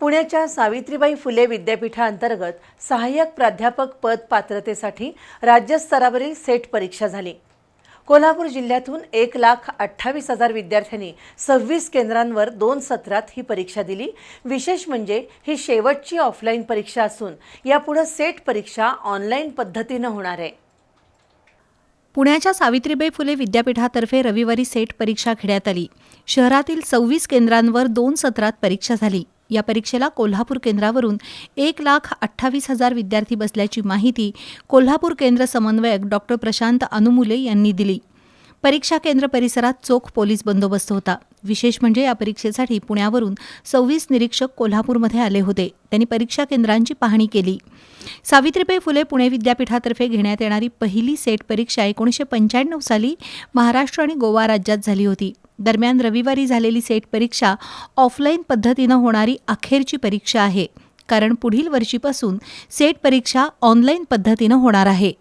पुण्याच्या सावित्रीबाई फुले विद्यापीठाअंतर्गत सहाय्यक प्राध्यापक पद पात्रतेसाठी राज्यस्तरावरील सेट परीक्षा झाली. कोल्हापूर जिल्ह्यातून एक लाख अठ्ठावीस हजार विद्यार्थ्यांनी सव्वीस केंद्रांवर दोन सत्रात ही परीक्षा दिली. विशेष म्हणजे ही शेवटची ऑफलाईन परीक्षा असून यापुढे सेट परीक्षा ऑनलाईन पद्धतीनं होणार आहे. पुण्याच्या सावित्रीबाई फुले विद्यापीठातर्फे रविवारी सेट परीक्षा घेण्यात आली. शहरातील सव्वीस केंद्रांवर दोन सत्रात परीक्षा झाली. या परीक्षेला कोल्हापूर केंद्रावरून एक लाख अठ्ठावीस हजार विद्यार्थी बसल्याची माहिती कोल्हापूर केंद्र समन्वयक डॉक्टर प्रशांत अनुमुले यांनी दिली. परीक्षा केंद्र परिसरात चोख पोलीस बंदोबस्त होता. विशेष म्हणजे या परीक्षेसाठी पुण्यावरून सव्वीस निरीक्षक कोल्हापूरमध्ये आले होते. त्यांनी परीक्षा केंद्रांची पाहणी केली. सावित्रीबाई फुले पुणे विद्यापीठातर्फे घेण्यात येणारी पहिली सेट परीक्षा एकोणीसशे पंच्याण्णव साली महाराष्ट्र आणि गोवा राज्यात झाली होती. दरम्यान रविवारी झालेली सेट परीक्षा ऑफलाईन पद्धतीनं होणारी अखेरची परीक्षा आहे. कारण पुढील वर्षीपासून सेट परीक्षा ऑनलाईन पद्धतीनं होणार आहे.